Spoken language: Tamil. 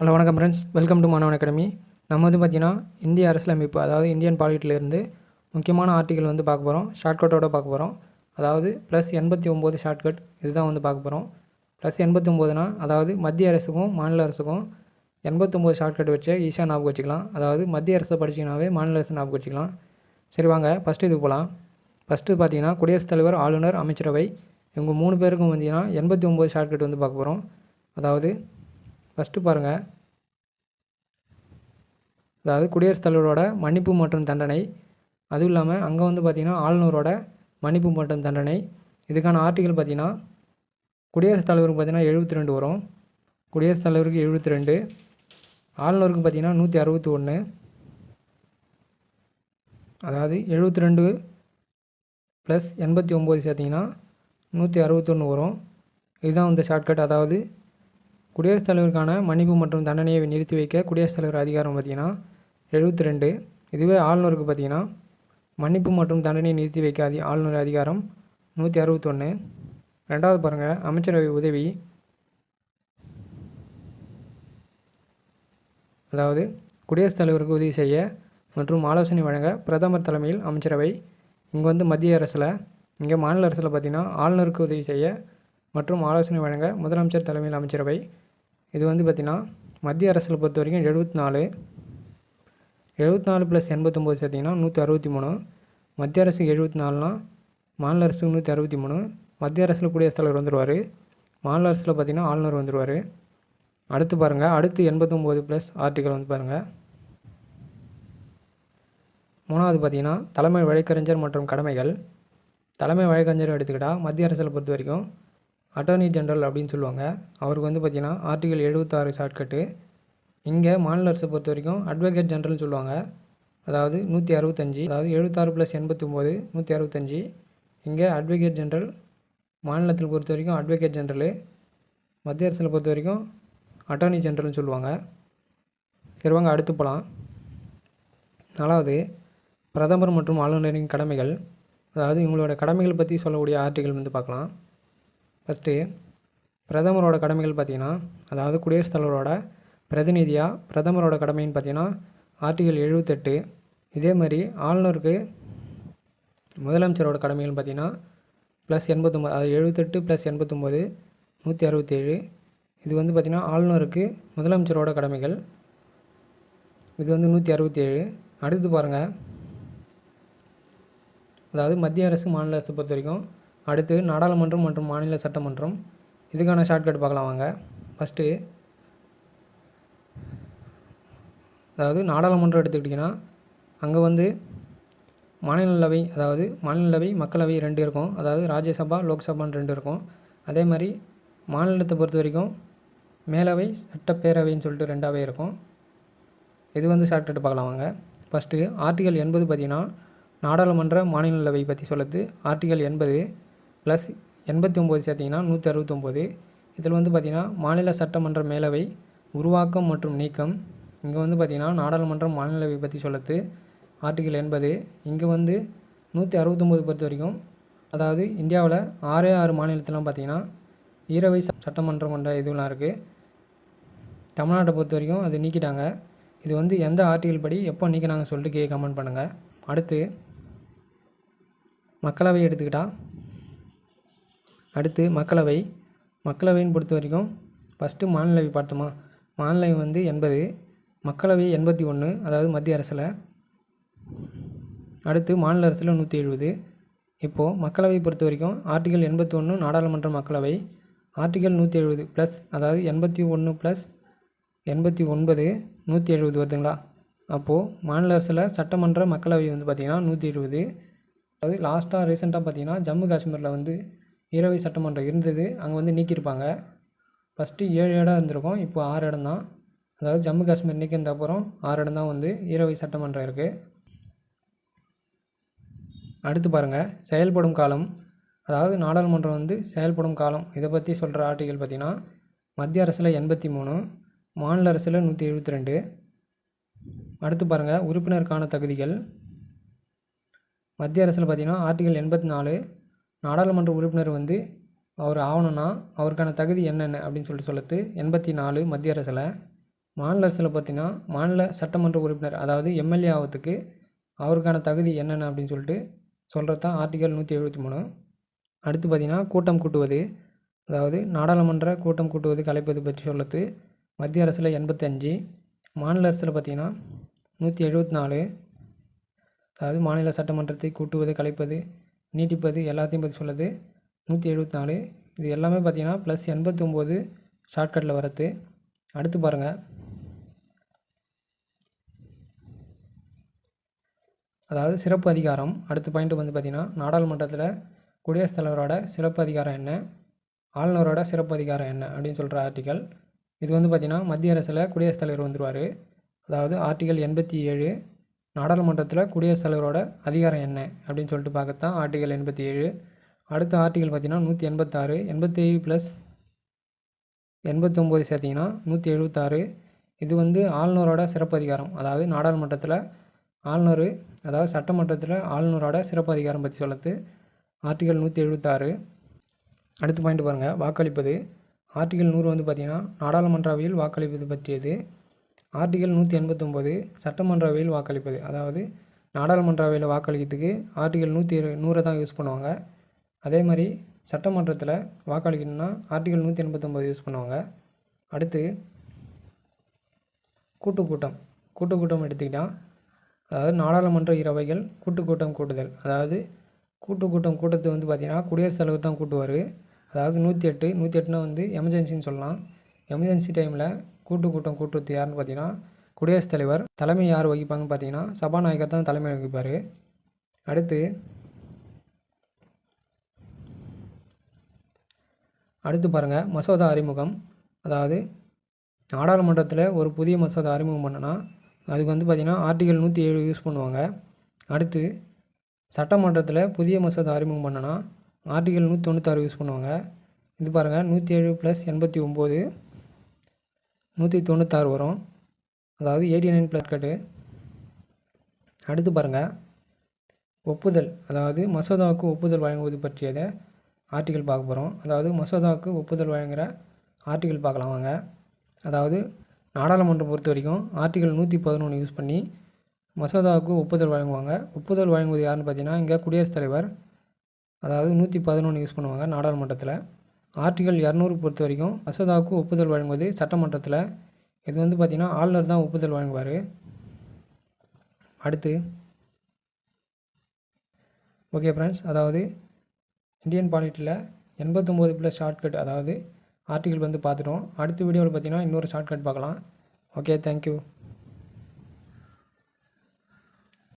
ஹலோ வணக்கம் friends welcome to Maanavan academy நம்ம வந்து பார்த்திங்கன்னா இந்திய அரசியலமைப்பு அதாவது இந்தியன் பாலிட்டிலேருந்து முக்கியமான ஆர்டிகல் வந்து பார்க்க போகிறோம் ஷார்ட்கட்டோட பார்க்க போகிறோம் அதாவது ப்ளஸ் எண்பத்தி ஒம்பது ஷார்ட்கட் இதுதான் வந்து பார்க்க போகிறோம் ப்ளஸ் எண்பத்தி ஒம்போதுனா அதாவது மத்திய அரசுக்கும் மாநில அரசுக்கும் எண்பத்தொம்போது ஷார்ட்கட் வச்சு ஈஸியாக ஞாபகம் வச்சுக்கலாம். அதாவது மத்திய அரசை படிச்சிங்கனாவே மாநில அரசு ஞாபகம் வச்சுக்கலாம். சரி வாங்க. ஃபஸ்ட்டு இது போகலாம் ஃபஸ்ட்டு பார்த்தீங்கன்னா குடியரசுத் தலைவர் ஆளுநர் அமைச்சரவை இவங்க மூணு பேருக்கும் வந்தீங்கன்னா எண்பத்தி ஒம்பது ஷார்ட்கட் வந்து பார்க்க போகிறோம் அதாவது ஃபஸ்ட்டு பாருங்கள் அதாவது குடியரசுத் தலைவரோட மன்னிப்பு மற்றும் தண்டனை. அதுவும் இல்லாமல் அங்கே வந்து பார்த்திங்கன்னா ஆளுநரோட மன்னிப்பு மற்றும் தண்டனை. இதுக்கான ஆர்டிகல் பார்த்திங்கன்னா குடியரசுத் தலைவருக்கு பார்த்திங்கன்னா எழுபத்தி ரெண்டு வரும். குடியரசுத் தலைவருக்கு எழுபத்தி ரெண்டு ஆளுநருக்கு பார்த்திங்கன்னா நூற்றி அறுபத்தி ஒன்று அதாவது எழுபத்தி ரெண்டு ப்ளஸ் எண்பத்தி ஒம்பது சேர்த்திங்கன்னா நூற்றி அறுபத்தொன்று வரும். இதுதான் வந்து ஷார்ட்கட் அதாவது குடியரசுத் தலைவருக்கான மன்னிப்பு மற்றும் தண்டனையை நிறுத்தி வைக்க குடியரசுத் தலைவர் அதிகாரம் பார்த்திங்கன்னா எழுபத்தி ரெண்டு இதுவே ஆளுநருக்கு பார்த்திங்கன்னா மன்னிப்பு மற்றும் தண்டனையை நிறுத்தி வைக்க அதி ஆளுநர் அதிகாரம் நூற்றி அறுபத்தொன்று ரெண்டாவது பாருங்கள் அமைச்சரவை உதவி. அதாவது குடியரசுத் தலைவருக்கு உதவி செய்ய மற்றும் ஆலோசனை வழங்க பிரதமர் தலைமையில் அமைச்சரவை. இங்கே வந்து மத்திய அரசில் இங்கே மாநில அரசில் பார்த்திங்கன்னா ஆளுநருக்கு உதவி செய்ய மற்றும் ஆலோசனை வழங்க முதலமைச்சர் தலைமையில் அமைச்சரவை. இது வந்து பார்த்திங்கன்னா மத்திய அரசில் பொறுத்த வரைக்கும் எழுபத்தி நாலு எழுபத்தி நாலு ப்ளஸ் எண்பத்தொம்போது சேர்த்திங்கன்னா நூற்றி அறுபத்தி மூணு மத்திய அரசுக்கு எழுபத்தி நாலுனா மாநில அரசுக்கு நூற்றி அறுபத்தி மூணு மத்திய அரசில் குடியரசுத் தலைவர் வந்துடுவார் மாநில அரசில் பார்த்திங்கன்னா ஆளுநர் வந்துடுவார் அடுத்து பாருங்கள் அடுத்து எண்பத்தொம்போது ப்ளஸ் ஆர்டிக்கல் வந்து பாருங்கள் மூணாவது பார்த்திங்கன்னா தலைமை வழக்கறிஞர் மற்றும் கடமைகள். தலைமை வழக்கறிஞர் எடுத்துக்கிட்டால் மத்திய அரசில் பொறுத்த வரைக்கும் அட்டார்னி ஜென்ரல் அப்படின்னு சொல்லுவாங்க. அவருக்கு வந்து பார்த்திங்கன்னா ஆர்டிகல் எழுபத்தாறு ஷார்ட்கட்டு இங்கே மாநில அரசை பொறுத்த வரைக்கும் அட்வொகேட் ஜென்ரல்னு சொல்லுவாங்க. அதாவது நூற்றி அறுபத்தஞ்சி அதாவது எழுபத்தாறு ப்ளஸ் எண்பத்தி ஒம்பது நூற்றி அறுபத்தஞ்சி. இங்கே அட்வொகேட் ஜென்ரல் மாநிலத்தில் பொறுத்த வரைக்கும் அட்வொகேட் ஜென்ரலு மத்திய அரசில் பொறுத்த வரைக்கும் அட்டார்னி ஜென்ரல்னு சொல்லுவாங்க. சரி வாங்க அடுத்து போகலாம் நாலாவது பிரதமர் மற்றும் ஆளுநரின் கடமைகள். அதாவது இவங்களோட கடமைகள் பற்றி சொல்லக்கூடிய ஆர்டிகல் வந்து பார்க்கலாம். ஃபஸ்ட்டு பிரதமரோட கடமைகள் பார்த்திங்கன்னா அதாவது குடியரசுத் தலைவரோட பிரதிநிதியாக பிரதமரோட கடமைன்னு பார்த்திங்கன்னா ஆர்டிகல் எழுபத்தெட்டு இதே மாதிரி ஆளுநருக்கு முதலமைச்சரோட கடமைகள்னு பார்த்தீங்கன்னா ப்ளஸ் எண்பத்தொம்பது அது எழுபத்தெட்டு ப்ளஸ் எண்பத்தொம்போது நூற்றி அறுபத்தேழு. இது வந்து பார்த்திங்கன்னா ஆளுநருக்கு முதலமைச்சரோட கடமைகள். இது வந்து நூற்றி அறுபத்தேழு. அடுத்து பாருங்கள் அதாவது மத்திய அரசு மாநில அரசு பொறுத்த வரைக்கும் அடுத்து நாடாளுமன்றம் மற்றும் மாநில சட்டமன்றம். இதுக்கான ஷார்ட்கட் பார்க்கலாம் வாங்க. ஃபஸ்ட்டு அதாவது நாடாளுமன்றம் எடுத்துக்கிட்டிங்கன்னா அங்கே வந்து மாநிலங்களவை அதாவது மாநிலங்களவை மக்களவை ரெண்டு இருக்கும். அதாவது ராஜ்யசபா லோக்சபான்னு ரெண்டு இருக்கும். அதே மாதிரி மாநிலத்தை பொறுத்த வரைக்கும் மேலவை சட்டப்பேரவைன்னு சொல்லிட்டு ரெண்டாவே இருக்கும். இது வந்து ஷார்ட்கட் பார்க்கலாம் வாங்க. ஃபஸ்ட்டு ஆர்டிகல் எண்பது பார்த்திங்கன்னா நாடாளுமன்ற மாநிலங்களவை பற்றி சொல்லுது. ஆர்டிகல் எண்பது ப்ளஸ் எண்பத்தி ஒம்பது சேர்த்திங்கன்னா நூற்றி அறுபத்தொம்போது இதில் வந்து பார்த்திங்கன்னா மாநில சட்டமன்ற மேலவை உருவாக்கம் மற்றும் நீக்கம். இங்கே வந்து பார்த்திங்கன்னா நாடாளுமன்றம் மாநிலவை பற்றி சொல்லுது ஆர்டிகிள் எண்பது. இங்கே வந்து நூற்றி அறுபத்தொம்போது பொறுத்த வரைக்கும் அதாவது இந்தியாவில் ஆறே ஆறு மாநிலத்திலாம் பார்த்திங்கன்னா ஈரவை சட்டமன்றம் கொண்ட இதுலாம் இருக்குது தமிழ்நாட்டை பொறுத்த வரைக்கும் அது நீக்கிட்டாங்க. இது வந்து எந்த ஆர்டிகல் படி எப்போ நீக்கினாங்க சொல்லிட்டு கே கமெண்ட் பண்ணுங்கள் அடுத்து மக்களவை எடுத்துக்கிட்டால் அடுத்து மக்களவை. மக்களவைன்னு பொறுத்த வரைக்கும் ஃபஸ்ட்டு மாநிலவை பார்த்தோமா? மாநிலவை வந்து எண்பது மக்களவை எண்பத்தி ஒன்று அதாவது மத்திய அரசில். அடுத்து மாநில அரசில் நூற்றி எழுபது இப்போது மக்களவை பொறுத்த வரைக்கும் ஆர்டிகல் எண்பத்தி ஒன்று நாடாளுமன்ற மக்களவை ஆர்டிகல் நூற்றி எழுபது ப்ளஸ் அதாவது எண்பத்தி ஒன்று ப்ளஸ் எண்பத்தி ஒன்பது நூற்றி எழுபது வருதுங்களா? அப்போது மாநில அரசில் சட்டமன்ற மக்களவை வந்து பார்த்திங்கன்னா நூற்றி இருபது அதாவது லாஸ்ட்டாக ரீசெண்டாக பார்த்திங்கன்னா ஜம்மு காஷ்மீரில் வந்து ஈரவை சட்டமன்றம் இருந்தது. அங்கே வந்து நீக்கியிருப்பாங்க. ஃபஸ்ட்டு ஏழு இடம் இருந்திருக்கும். இப்போ ஆறு இடம் தான். அதாவது ஜம்மு காஷ்மீர் நீக்கினது அப்புறம் ஆறு இடம் தான் வந்து ஈரவை சட்டமன்றம் இருக்குது அடுத்து பாருங்கள் செயல்படும் காலம். அதாவது நாடாளுமன்றம் வந்து செயல்படும் காலம். இதை பற்றி சொல்கிற ஆர்டிகல் பார்த்திங்கன்னா மத்திய அரசில் எண்பத்தி மூணு மாநில அரசில் நூற்றி எழுபத்தி ரெண்டு. அடுத்து பாருங்கள் உறுப்பினருக்கான தகுதிகள். மத்திய அரசில் பார்த்திங்கன்னா ஆர்டிகல் எண்பத்தி நாலு நாடாளுமன்ற உறுப்பினர் வந்து அவர் ஆகணும்னா அவருக்கான தகுதி என்னென்ன? அப்படின்னு சொல்லிட்டு சொல்லுது எண்பத்தி நாலு மத்திய அரசில் மாநில அரசில் பார்த்தீங்கன்னா மாநில சட்டமன்ற உறுப்பினர் அதாவது எம்எல்ஏ ஆகிறதுக்கு அவருக்கான தகுதி என்னென்ன அப்படின்னு சொல்லிட்டு சொல்கிறது தான் ஆர்டிகல் நூற்றி எழுபத்தி மூணு. அடுத்து பார்த்திங்கன்னா கூட்டம் கூட்டுவது அதாவது நாடாளுமன்ற கூட்டம் கூட்டுவது கலைப்பது பற்றி சொல்லுறது மத்திய அரசில் எண்பத்தஞ்சு மாநில அரசில் பார்த்திங்கன்னா நூற்றி எழுபத்தி நாலு அதாவது மாநில சட்டமன்றத்தை கூட்டுவது கலைப்பது நீட்டிப்பது எல்லாத்தையும் பற்றி சொல்லுது. நூற்றி எழுபத்தி நாலு. இது எல்லாமே பார்த்திங்கன்னா ப்ளஸ் எண்பத்தொம்போது ஷார்ட்கட்டில் வரது. அடுத்து பாருங்கள் அதாவது சிறப்பு அதிகாரம். அடுத்த பாயிண்ட் வந்து பார்த்திங்கன்னா நாடாளுமன்றத்தில் குடியரசுத் தலைவரோட சிறப்பு அதிகாரம் என்ன? ஆளுநரோட சிறப்பு அதிகாரம் என்ன? அப்படின்னு சொல்கிற ஆர்டிக்கல் இது வந்து பார்த்திங்கன்னா மத்திய அரசில் குடியரசுத் தலைவர் வந்துருவார். அதாவது ஆர்டிக்கல் எண்பத்தி ஏழு நாடாளுமன்றத்தில் குடியரசுத் தலைவரோட அதிகாரம் என்ன? அப்படின்னு சொல்லிட்டு பார்க்கத்தான் ஆர்டிகல் எண்பத்தி ஏழு அடுத்த ஆர்டிகல் பார்த்தீங்கன்னா நூற்றி எண்பத்தாறு. எண்பத்தேழு ப்ளஸ் எண்பத்தொம்போது சேர்த்திங்கன்னா நூற்றி எழுபத்தாறு இது வந்து ஆளுநரோட சிறப்பு அதிகாரம். அதாவது நாடாளுமன்றத்தில் ஆளுநர் அதாவது சட்டமன்றத்தில் ஆளுநரோட சிறப்பு அதிகாரம் பற்றி சொல்லுது ஆர்டிகல் நூற்றி எழுபத்தாறு அடுத்து பாயிண்ட் பாருங்கள் வாக்களிப்பது. ஆர்டிகல் நூறு வந்து பார்த்திங்கன்னா நாடாளுமன்றவையில் வாக்களிப்பது பற்றியது. ஆர்டிகல் நூற்றி எண்பத்தொம்போது சட்டமன்றவையில் வாக்களிப்பது. அதாவது நாடாளுமன்ற அவையில் வாக்களிக்கிறதுக்கு ஆர்டிகல் நூற்றி இரு நூறை தான் யூஸ் பண்ணுவாங்க. அதே மாதிரி சட்டமன்றத்தில் வாக்களிக்கணும்னா ஆர்டிகல் நூற்றி எண்பத்தொம்போது யூஸ் பண்ணுவாங்க. அடுத்து கூட்டு கூட்டம் கூட்டு கூட்டம் எடுத்துக்கிட்டால் அதாவது நாடாளுமன்ற இரவைகள் கூட்டு கூட்டம் கூட்டுதல். அதாவது கூட்டு கூட்டம் கூட்டத்தை வந்து பார்த்திங்கன்னா குடியரசு தலைவர் தான் கூட்டுவார். அதாவது நூற்றி எட்டு நூற்றி எட்டுனா வந்து எமர்ஜென்சின்னு சொல்லலாம். எமர்ஜென்சி டைமில் கூட்டு கூட்டம் கூட்டுறது யாருன்னு பார்த்தீங்கன்னா குடியரசுத் தலைவர். தலைமை யார் வகிப்பாங்கன்னு பார்த்தீங்கன்னா சபாநாயகர் தான் தலைமை வகிப்பார். அடுத்து அடுத்து பாருங்கள் மசோதா அறிமுகம். அதாவது நாடாளுமன்றத்தில் ஒரு புதிய மசோதா அறிமுகம் பண்ணனா அதுக்கு வந்து பார்த்திங்கன்னா ஆர்டிகல் நூற்றி ஏழு யூஸ் பண்ணுவாங்க. அடுத்து சட்டமன்றத்தில் புதிய மசோதா அறிமுகம் பண்ணனா ஆர்டிகல் நூற்றி தொண்ணூத்தாறு யூஸ் பண்ணுவாங்க. இது பாருங்கள் நூற்றி ஏழு ப்ளஸ் எண்பத்தி ஒம்பது. நூற்றி தொண்ணூத்தாறு வரும். அதாவது எயிட்டி நைன் ப்ளஸ் கட்டு அடுத்து பாருங்கள் ஒப்புதல் அதாவது மசோதாவுக்கு ஒப்புதல் வழங்குவது பற்றியதை ஆர்டிகல் பார்க்க போகிறோம் அதாவது மசோதாவுக்கு ஒப்புதல் வழங்குகிற ஆர்டிகல் பார்க்கலாம் வாங்க. அதாவது நாடாளுமன்றம் பொறுத்த வரைக்கும் ஆர்டிகல் நூற்றி பதினொன்று யூஸ் பண்ணி மசோதாவுக்கு ஒப்புதல் வழங்குவாங்க. ஒப்புதல் வழங்குவது யாருன்னு பார்த்தீங்கன்னா இங்கே குடியரசுத் தலைவர் அதாவது நூற்றி பதினொன்று யூஸ் பண்ணுவாங்க நாடாளுமன்றத்தில். ஆர்டிகல் இரநூறு பொறுத்த வரைக்கும் மசோதாவுக்கு ஒப்புதல் வழங்குவது சட்டமன்றத்தில். இது வந்து பார்த்திங்கன்னா ஆளுநர் தான் ஒப்புதல் வழங்குவார். அடுத்து ஓகே ஃப்ரெண்ட்ஸ் அதாவது இந்தியன் பாலிட்டியில் எண்பத்தொம்போது ப்ளஸ் ஷார்ட்கட் அதாவது ஆர்டிகல் வந்து பார்த்துட்டோம் அடுத்த வீடியோவில் பார்த்தீங்கன்னா இன்னொரு ஷார்ட்கட் பார்க்கலாம் ஓகே தேங்க்யூ